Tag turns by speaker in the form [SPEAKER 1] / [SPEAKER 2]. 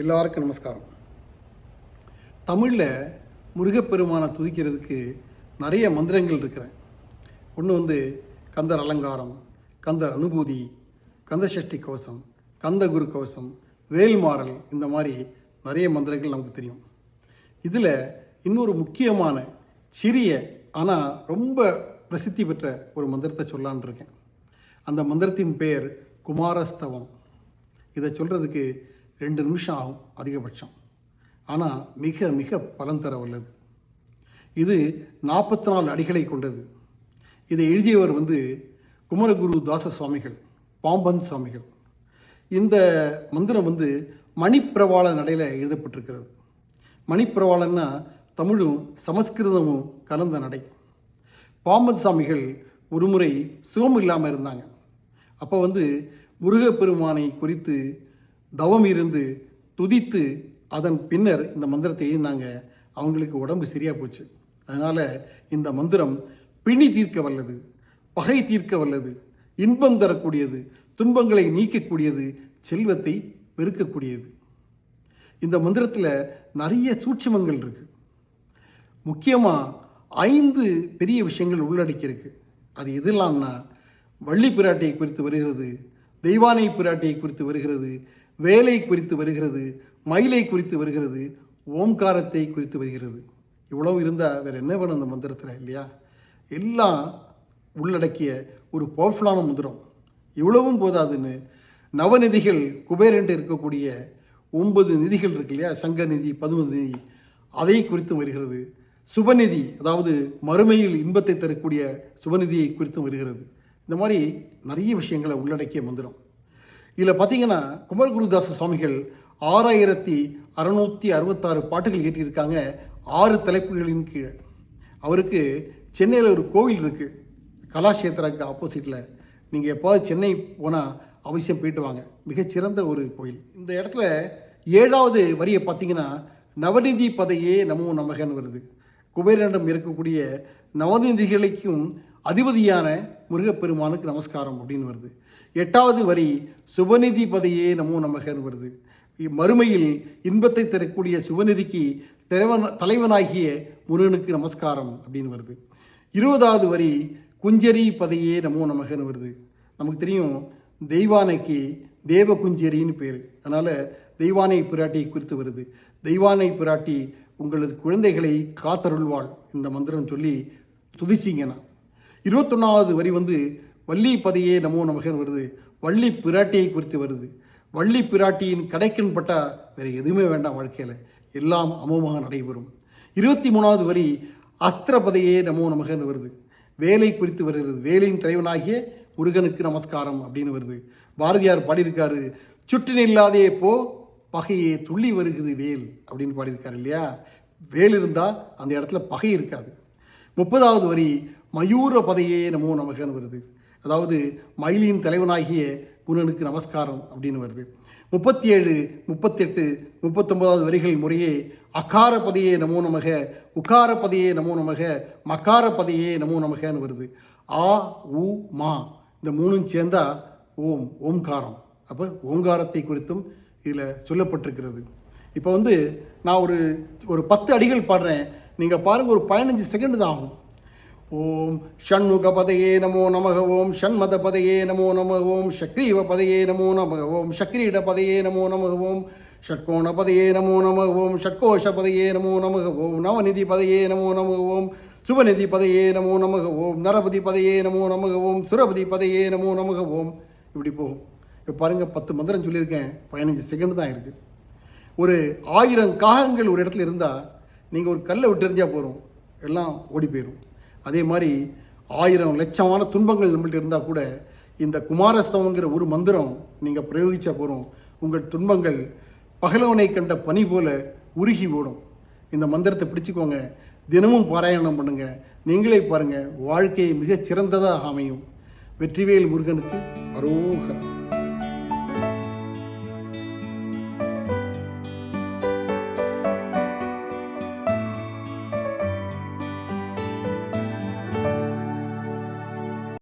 [SPEAKER 1] எல்லாருக்கும் நமஸ்காரம். தமிழில் முருகப்பெருமானை துதிக்கிறதுக்கு நிறைய மந்திரங்கள் இருக்கிறேன் ஒன்று வந்து கந்தர் அலங்காரம் கந்தர் அனுபூதி கந்த சஷ்டி கவசம் கந்த குரு கவசம் வேல்மாறல் இந்த மாதிரி நிறைய மந்திரங்கள் நமக்கு தெரியும். இதில் இன்னொரு முக்கியமான சிறிய ஆனால் ரொம்ப பிரசித்தி பெற்ற ஒரு மந்திரத்தை சொல்லலான்னு இருக்கேன். அந்த மந்திரத்தின் பெயர் குமாரஸ்தவம். இதை சொல்கிறதுக்கு ரெண்டு நிமிஷம் ஆகும் அதிகபட்சம். ஆனால் மிக மிக பலன் தர வல்லது. இது நாற்பத்தி நாலு அடிகளை கொண்டது. இதை எழுதியவர் வந்து குமரகுரு தாச சுவாமிகள் பாம்பன் சுவாமிகள். இந்த மந்திரம் வந்து மணிப்பிரவாள நடையில் எழுதப்பட்டிருக்கிறது. மணிப்பிரவாளன்னா தமிழும் சமஸ்கிருதமும் கலந்த நடை. பாம்பன் சாமிகள் ஒருமுறை சுகம் இல்லாமல் இருந்தாங்க. அப்போ வந்து முருகப்பெருமானை குறித்து தவம் இருந்து துதித்து அதன் பின்னர் இந்த மந்திரத்தை எழுதினாங்க அவங்களுக்கு உடம்பு சரியாக போச்சு. அதனால் இந்த மந்திரம் பிணி தீர்க்க வல்லது பகை தீர்க்க வல்லது இன்பம் தரக்கூடியது துன்பங்களை நீக்கக்கூடியது செல்வத்தை பெருக்கக்கூடியது. இந்த மந்திரத்தில் நிறைய சூட்சமங்கள் இருக்குது முக்கியமாக ஐந்து பெரிய விஷயங்கள் உள்ளடக்கியிருக்கு அது எதெல்லாம்னா வள்ளி பிராட்டியை குறித்து வருகிறது தெய்வானை பிராட்டியை குறித்து வருகிறது வேலை குறித்து வருகிறது மயிலை குறித்து வருகிறது ஓம்காரத்தை குறித்து வருகிறது. இவ்வளவு இருந்தால் வேறு என்ன வேணும் அந்த மந்திரத்தில் இல்லையா? எல்லாம் உள்ளடக்கிய ஒரு பவர்ஃபுல்லான மந்திரம். இவ்வளவும் போதாதுன்னு நவநிதிகள் குபேரன்ட்டு இருக்கக்கூடிய ஒன்பது நிதிகள் இருக்கு இல்லையா? சங்க நிதி பதும நிதி அதை குறித்தும் வருகிறது. சுபநிதி அதாவது மறுமையில் இன்பத்தை தரக்கூடிய சுபநிதியை குறித்தும் வருகிறது. இந்த மாதிரி நிறைய விஷயங்களை உள்ளடக்கிய மந்திரம். இதில் பார்த்தீங்கன்னா குமரகுருதாச சுவாமிகள் ஆறாயிரத்தி அறநூற்றி அறுபத்தாறு பாட்டுகள் இயற்றியிருக்காங்க ஆறு தலைப்புகளின் கீழே. அவருக்கு சென்னையில் ஒரு கோவில் இருக்குது கலாஷேத்திராக்கு ஆப்போசிட்டில் நீங்கள் எப்போது சென்னை போனால் அவசியம் போயிட்டு வாங்க. மிகச்சிறந்த ஒரு கோயில் இந்த இடத்துல ஏழாவது வரியை பார்த்தீங்கன்னா நவநிதி பதையே நமோ நமகன் வருது. குபேரனிடம் இருக்கக்கூடிய நவநிதிகளுக்கும் அதிபதியான முருகப்பெருமானுக்கு நமஸ்காரம் அப்படின்னு வருது. எட்டாவது வரி சுபநிதி பதையே நமோ நமகன்னு வருது. மறுமையில் இன்பத்தை தரக்கூடிய சுபநிதிக்கு தலைவன் தலைவனாகிய முருகனுக்கு நமஸ்காரம் அப்படின்னு வருது. இருபதாவது வரி குஞ்சரி பதையே நமோ நமகன்னு வருது. நமக்கு தெரியும் தெய்வானைக்கு தேவ குஞ்சரின்னு பேர். அதனால் தெய்வானை பிராட்டி குறித்து வருது. தெய்வானை பிராட்டி உங்களது குழந்தைகளை காத்தருள்வாள் இந்த மந்திரம் சொல்லி துதிச்சிங்கன்னா இருபத்தொன்னாவது வரி வந்து வள்ளி பதையே நமோ நமகன் வருது. வள்ளி பிராட்டியை குறித்து வருது. வள்ளி பிராட்டியின் கடைக்கன்பட்டா வேறு எதுவுமே வேண்டாம் வாழ்க்கையில். எல்லாம் அமோமாக நடைபெறும். இருபத்தி மூணாவது வரி அஸ்திரபதையே நமோ நமகன் வருது. வேலை குறித்து வருகிறது. வேலையின் தலைவனாகிய முருகனுக்கு நமஸ்காரம் அப்படின்னு வருது. பாரதியார் பாடியிருக்காரு சுற்றின இல்லாதே போ பகையே துள்ளி வருகிறது வேல் அப்படின்னு பாடியிருக்காரு இல்லையா? வேல் இருந்தால் அந்த இடத்துல பகை இருக்காது. முப்பதாவது வரி மயூர பதையே நமோ நமகன்னு வருது. அதாவது மயிலின் தலைவனாகிய குணனுக்கு நமஸ்காரம் அப்படின்னு வருது. முப்பத்தி ஏழு முப்பத்தெட்டு முப்பத்தொன்பதாவது வரிகள் முறையே அகார பதையே நமோ நமக உகார பதையே நமோ நமக மகார பதையே நமோ நமகன்னு வருது. ஆ உ மா இந்த மூணும் சேர்ந்தா ஓம் ஓம்காரம். அப்போ ஓங்காரத்தை குறித்தும் இதில் சொல்லப்பட்டிருக்கிறது. இப்போ வந்து நான் ஒரு ஒரு பத்து அடிகள் பாடுறேன். நீங்கள் பாருங்கள் ஒரு பதினஞ்சு செகண்ட் தான் ஆகும். ஓம் ஷண்முக பதையே நமோ நமக ஓம் ஷண்மத பதையே நமோ நமக ஓம் சக்ரீவ பதையே நமோ நமக ஓம் சக்ரீட பதையே நமோ நமக ஓம் ஷட்கோண பதையே நமோ நமக ஓம் ஷட்கோஷ பதையே நமோ நமக ஓம் நவநிதி பதையே நமோ நமக ஓம் சுபநிதி பதையே நமோ நமக ஓம் நரபதி பதையே நமோ நமக ஓம் சுரபதி பதையே நமோ நமக ஓம் இப்படி போகும் இப்போ பாருங்கள் பத்து மந்திரம் சொல்லியிருக்கேன் பதினஞ்சு செகண்ட் தான் இருக்குது ஒரு ஆயிரம் காகங்கள் ஒரு இடத்துல இருந்தால் நீங்கள் ஒரு கல்லை விட்டு எறிஞ்சா போகிறோம் எல்லாம் ஓடி போயிடும் அதே மாதிரி ஆயிரம் லட்சமான துன்பங்கள் நம்மள்ட்ட இருந்தால் கூட இந்த குமாரஸ்தவங்கிற ஒரு மந்திரம் நீங்கள் பிரயோகிச்சா போகிறோம் உங்கள் துன்பங்கள் பகலவனை கண்ட பனி போல உருகி ஓடும். இந்த மந்திரத்தை பிடிச்சிக்கோங்க. தினமும் பாராயணம் பண்ணுங்க. நீங்களே பாருங்கள் வாழ்க்கையை மிகச் சிறந்ததாக அமையும். வெற்றிவேல் முருகனுக்கு அரோகரம்